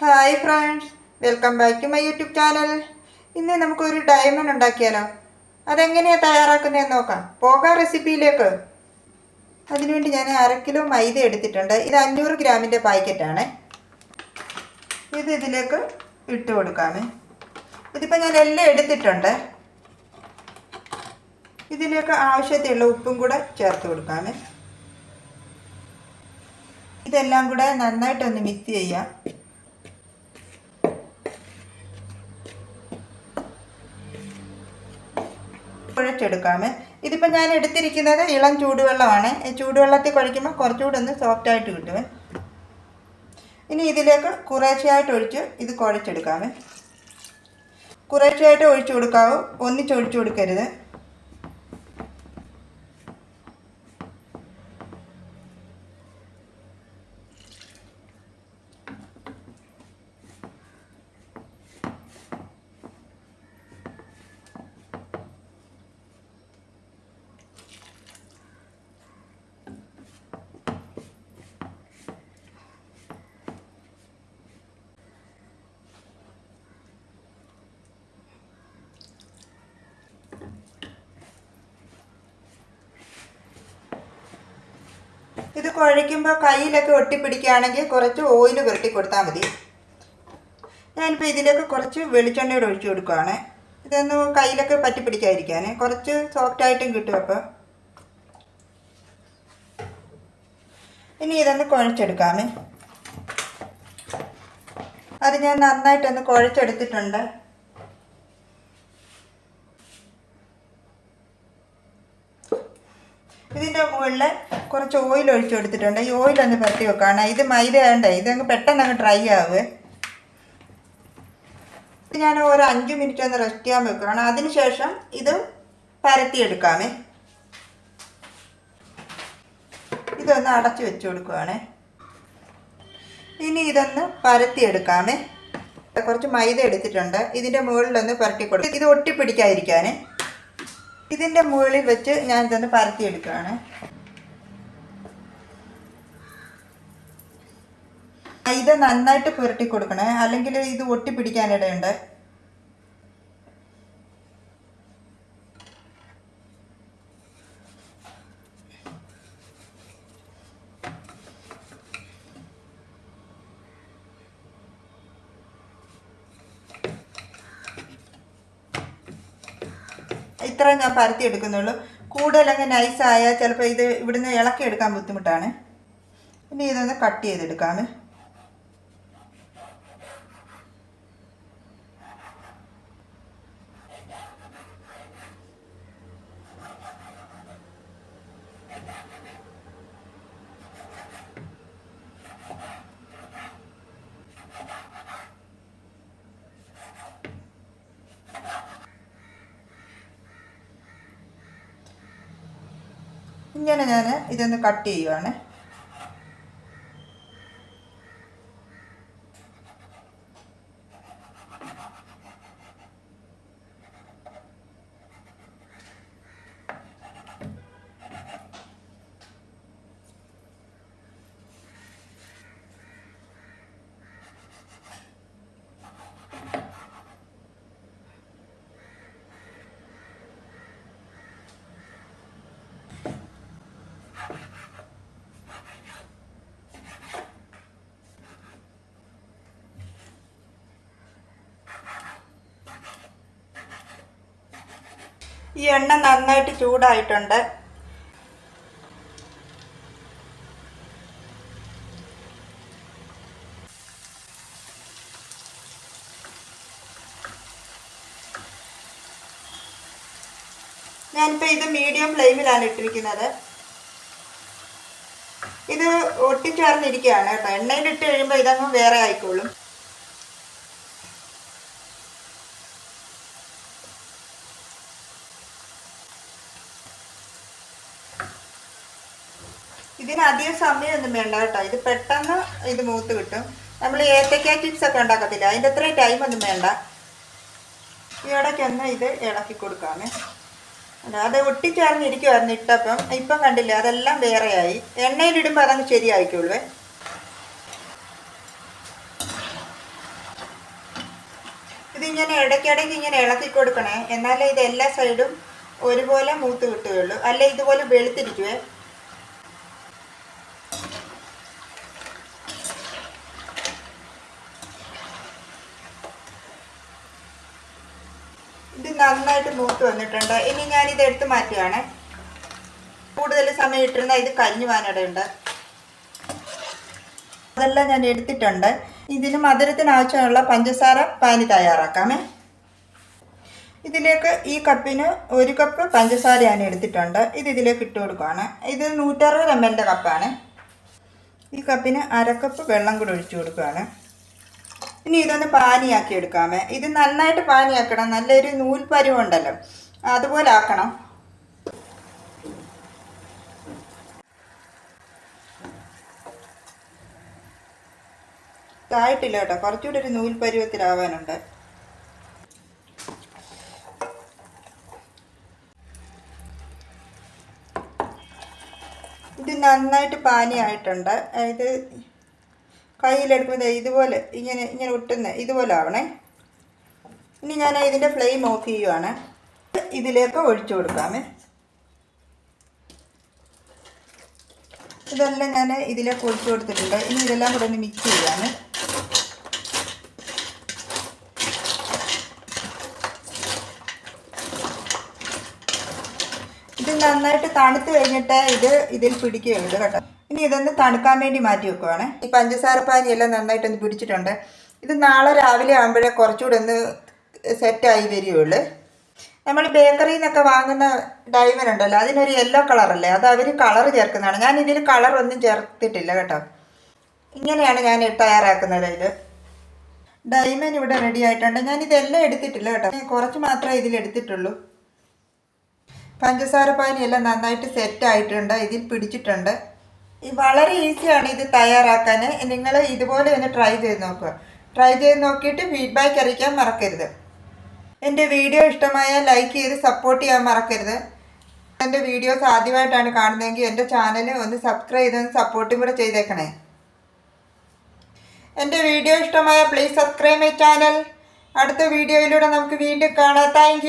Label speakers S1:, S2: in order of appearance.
S1: Hi friends welcome back to my YouTube channel ഇന്ന് നമുക്കൊരു diamond ഉണ്ടാക്കിയാലോ? അതെങ്ങനെയാണ് തയ്യാറാക്കുന്നതെന്ന് നോക്കാം. പോകാം റെസിപ്പിയിലേക്ക് അതിനുവേണ്ടി ഞാൻ അര കിലോ മൈദ എടുത്തിട്ടുണ്ട്. ഇത് അഞ്ഞൂറ് ഗ്രാമിന്റെ പാക്കറ്റാണ് ഇത് ഇതിലേക്ക് ഇട്ട് കൊടുക്കാമേ. ഇതിപ്പോൾ ഞാൻ എല്ലാം എടുത്തിട്ടുണ്ട്. ഇതിലേക്ക് ആവശ്യത്തിലുള്ള ഉപ്പും കൂടെ ചേർത്ത് കൊടുക്കാമേ. ഇതെല്ലാം കൂടെ നന്നായിട്ടൊന്ന് മിക്സ് ചെയ്യാം. കുഴച്ചെടുക്കാമേ ഇതിപ്പോൾ ഞാൻ എടുത്തിരിക്കുന്നത് ഇളം ചൂടുവെള്ളമാണ്. ചൂടുവെള്ളത്തിൽ കുഴയ്ക്കുമ്പോൾ കുറച്ചുകൂടെ ഒന്ന് സോഫ്റ്റ് ആയിട്ട് കിട്ടുമേ ഇനി ഇതിലേക്ക് കുറേശ്ശെയായിട്ട് ഒഴിച്ച് ഇത് കുഴച്ചെടുക്കാമേ. കുറേശ്ശെയായിട്ട് ഒഴിച്ചു കൊടുക്കാവൂ. ഒന്നിച്ച് ഒഴിച്ചു കൊടുക്കരുത്. ഇത് കുഴയ്ക്കുമ്പോൾ കയ്യിലൊക്കെ ഒട്ടിപ്പിടിക്കുകയാണെങ്കിൽ കുറച്ച് ഓയിൽ പുരട്ടി കൊടുത്താൽ മതി. ഞാനിപ്പോൾ ഇതിലേക്ക് കുറച്ച് വെളിച്ചെണ്ണയോട് ഒഴിച്ചു കൊടുക്കുകയാണ് ഇതൊന്ന് കയ്യിലൊക്കെ പറ്റി പിടിക്കാതിരിക്കാൻ കുറച്ച് സോഫ്റ്റ് ആയിട്ടും കിട്ടും അപ്പോൾ ഇനി ഇതൊന്ന് കുഴച്ചെടുക്കാമേ. അത് ഞാൻ നന്നായിട്ടൊന്ന് കുഴച്ചെടുത്തിട്ടുണ്ട്. ഇതിന്റെ മുകളിൽ കുറച്ച് ഓയിൽ ഒഴിച്ചു കൊടുത്തിട്ടുണ്ട്. ഈ ഓയിൽ ഒന്ന് പരത്തി വെക്കാണ്. ഇത് മൈദ വേണ്ടേ ഇതങ്ങ് പെട്ടെന്ന് അങ്ങ് ഡ്രൈ ആവുക ഇത് ഞാൻ ഒരു അഞ്ച് മിനിറ്റ് ഒന്ന് റെസ്റ്റ് ചെയ്യാൻ വെക്കുകയാണ് അതിനുശേഷം ഇത് പരത്തിയെടുക്കാമേ. ഇതൊന്ന് അടച്ചു വെച്ച് കൊടുക്കുകയാണേ ഇനി ഇതൊന്ന് പരത്തിയെടുക്കാമേ. കുറച്ച് മൈദ എടുത്തിട്ടുണ്ട്. ഇതിന്റെ മുകളിലൊന്ന് പരട്ടി കൊടുക്കും. ഇത് ഒട്ടിപ്പിടിക്കാതിരിക്കാനേ. ഇതിന്റെ മുകളിൽ വെച്ച് ഞാൻ ഇതൊന്ന് പരത്തിയെടുക്കുകയാണ് ഇത് നന്നായിട്ട് പുരട്ടി കൊടുക്കണേ. അല്ലെങ്കിൽ ഇത് ഒട്ടിപ്പിടിക്കാനിടയുണ്ട് ഇത്ര ഞാൻ പരത്തി എടുക്കുന്നുള്ളൂ. കൂടുതൽ അങ്ങ് നൈസായാൽ ചിലപ്പോൾ ഇത് ഇവിടുന്ന് ഇളക്കി എടുക്കാൻ ബുദ്ധിമുട്ടാണ്. ഇനി ഇതൊന്ന് കട്ട് ചെയ്തെടുക്കാമേ. ഇങ്ങനെ ഞാൻ ഇതൊന്ന് കട്ട് ചെയ്യുവാണ്. ഈ എണ്ണ നന്നായിട്ട് ചൂടായിട്ടുണ്ട്. ഞാനിപ്പോൾ ഇത് മീഡിയം ഫ്ലെയിമിലാണ് ഇട്ടിരിക്കുന്നത്. ഇത് ഒട്ടിച്ചേർന്നിരിക്കുകയാണ് കേട്ടോ. എണ്ണയിലിട്ട് കഴിയുമ്പോൾ ഇതങ്ങ് വേറെ ആയിക്കോളും. ഇതിന് അധികം സമയമൊന്നും വേണ്ട കേട്ടോ. ഇത് പെട്ടെന്ന് ഇത് മൂത്ത് കിട്ടും. നമ്മൾ ഏത്തക്ക ചിപ്സ് ഒക്കെ ഉണ്ടാക്കത്തില്ല? അതിന്റെ അത്രയും ടൈം ഒന്നും വേണ്ട. ഇടയ്ക്കൊന്ന് ഇത് ഇളക്കി കൊടുക്കാമേ. അത് ഒട്ടിച്ചേർന്നിരിക്കുമായിരുന്നു ഇട്ടപ്പം. ഇപ്പം കണ്ടില്ല അതെല്ലാം വേറെയായി. എണ്ണയിലിടുമ്പോൾ അതങ്ങ് ശരിയായിക്കോളുവേ. ഇതിങ്ങനെ ഇടയ്ക്കിടയ്ക്ക് ഇങ്ങനെ ഇളക്കി കൊടുക്കണേ. എന്നാലേ ഇത് എല്ലാ സൈഡും ഒരുപോലെ മൂത്ത് കിട്ടുകയുള്ളൂ. അല്ലെ ഇതുപോലെ വെളുത്തിരിക്കുവേ? നന്നായിട്ട് മൂത്ത് വന്നിട്ടുണ്ട്. ഇനി ഞാൻ ഇത് എടുത്ത് മാറ്റുകയാണ് കൂടുതൽ സമയം ഇട്ടിരുന്നാൽ ഇത് കരിഞ്ഞു പോകാനിടയുണ്ട്. അതെല്ലാം ഞാൻ എടുത്തിട്ടുണ്ട്. ഇതിന് മധുരത്തിന് ആവശ്യമുള്ള പഞ്ചസാര പാനി തയ്യാറാക്കാമേ. ഇതിലേക്ക് ഈ കപ്പിന് ഒരു കപ്പ് പഞ്ചസാര ഞാൻ എടുത്തിട്ടുണ്ട്. ഇത് ഇതിലേക്ക് ഇട്ട് കൊടുക്കുകയാണ് ഇത് നൂറ്ററുപത് എം എല്ലിന്റെ കപ്പാണ്. ഈ കപ്പിന് അരക്കപ്പ് വെള്ളം കൂടി ഒഴിച്ചു കൊടുക്കുകയാണ് ഇനി ഇതൊന്ന് പാനിയാക്കി എടുക്കാമേ. ഇത് നന്നായിട്ട് പാനിയാക്കണം. നല്ലൊരു നൂൽ പരുവുണ്ടല്ലോ അതുപോലെ ആക്കണം. ഇതായിട്ടില്ല കേട്ടോ. കുറച്ചുകൂടി ഒരു നൂൽ പരുവത്തിലാവാനുണ്ട് ഇത് നന്നായിട്ട് പാനിയായിട്ടുണ്ട്. ഇത് കയ്യിലെടുക്കുമ്പോൾ ഇതുപോലെ ഇങ്ങനെ ഇങ്ങനെ ഒട്ടുന്ന ഇതുപോലെ ആവണേ. ഇനി ഞാൻ ഇതിന്റെ ഫ്ലെയിം ഓഫ് ചെയ്യുവാണ്. ഇതിലേക്ക് ഒഴിച്ചു കൊടുക്കാമേ. ഇതെല്ലാം ഞാൻ ഇതിലേക്ക് ഒഴിച്ചു കൊടുത്തിട്ടുണ്ട്. ഇനി ഇതെല്ലാം കൂടെ ഒന്ന് മിക്സ് ചെയ്യാമേ ഇത് നന്നായിട്ട് തണുത്ത് കഴിഞ്ഞിട്ട് ഇത് ഇതിൽ പിടിക്കുകയുള്ളൂ കേട്ടോ. ഇനി ഇതൊന്ന് തണുക്കാൻ വേണ്ടി മാറ്റി വെക്കുവാണ്. ഈ പഞ്ചസാര പാനി എല്ലാം നന്നായിട്ടൊന്ന് പിടിച്ചിട്ടുണ്ട്. ഇത് നാളെ രാവിലെ ആകുമ്പോഴേ കുറച്ചുകൂടെ ഒന്ന് സെറ്റായി വരികയുള്ളൂ. നമ്മൾ ബേക്കറിയിൽ നിന്നൊക്കെ വാങ്ങുന്ന ഡയമണ്ട് ഉണ്ടല്ലോ അതിനൊരു യെല്ലോ കളറല്ലേ? അത് അവർ കളർ ചേർക്കുന്നതാണ്. ഞാൻ ഇതിൽ കളർ ഒന്നും ചേർത്തിട്ടില്ല കേട്ടോ. ഇങ്ങനെയാണ് ഞാൻ തയ്യാറാക്കുന്നത് ഇത്. ഡയമണ്ട് ഇവിടെ റെഡി ആയിട്ടുണ്ട്. ഞാൻ ഇതെല്ലാം എടുത്തിട്ടില്ല കേട്ടോ. കുറച്ച് മാത്രമേ ഇതിൽ എടുത്തിട്ടുള്ളൂ. പഞ്ചസാര പാനി എല്ലാം നന്നായിട്ട് സെറ്റ് ആയിട്ടുണ്ട്. ഇതിൽ പിടിച്ചിട്ടുണ്ട്. വളരെ ഈസിയാണ് ഇത് തയ്യാറാക്കാൻ. നിങ്ങൾ ഇതുപോലെ ഒന്ന് ട്രൈ ചെയ്ത് നോക്കുക ട്രൈ ചെയ്ത് നോക്കിയിട്ട് ഫീഡ്ബാക്ക് അറിയിക്കാൻ മറക്കരുത്. എന്റെ വീഡിയോ ഇഷ്ടമായ ലൈക്ക് ചെയ്ത് സപ്പോർട്ട് ചെയ്യാൻ മറക്കരുത്. എന്റെ വീഡിയോസ് ആദ്യമായിട്ടാണ് കാണുന്നതെങ്കിൽ എന്റെ ചാനൽ ഒന്ന് സബ്സ്ക്രൈബ് ചെയ്തൊന്ന് സപ്പോർട്ടും കൂടെ ചെയ്തേക്കണേ. എന്റെ വീഡിയോ ഇഷ്ടമായ പ്ലീസ് സബ്സ്ക്രൈബ് മൈ ചാനൽ അടുത്ത വീഡിയോയിലൂടെ നമുക്ക് വീണ്ടും കാണാം. താങ്ക്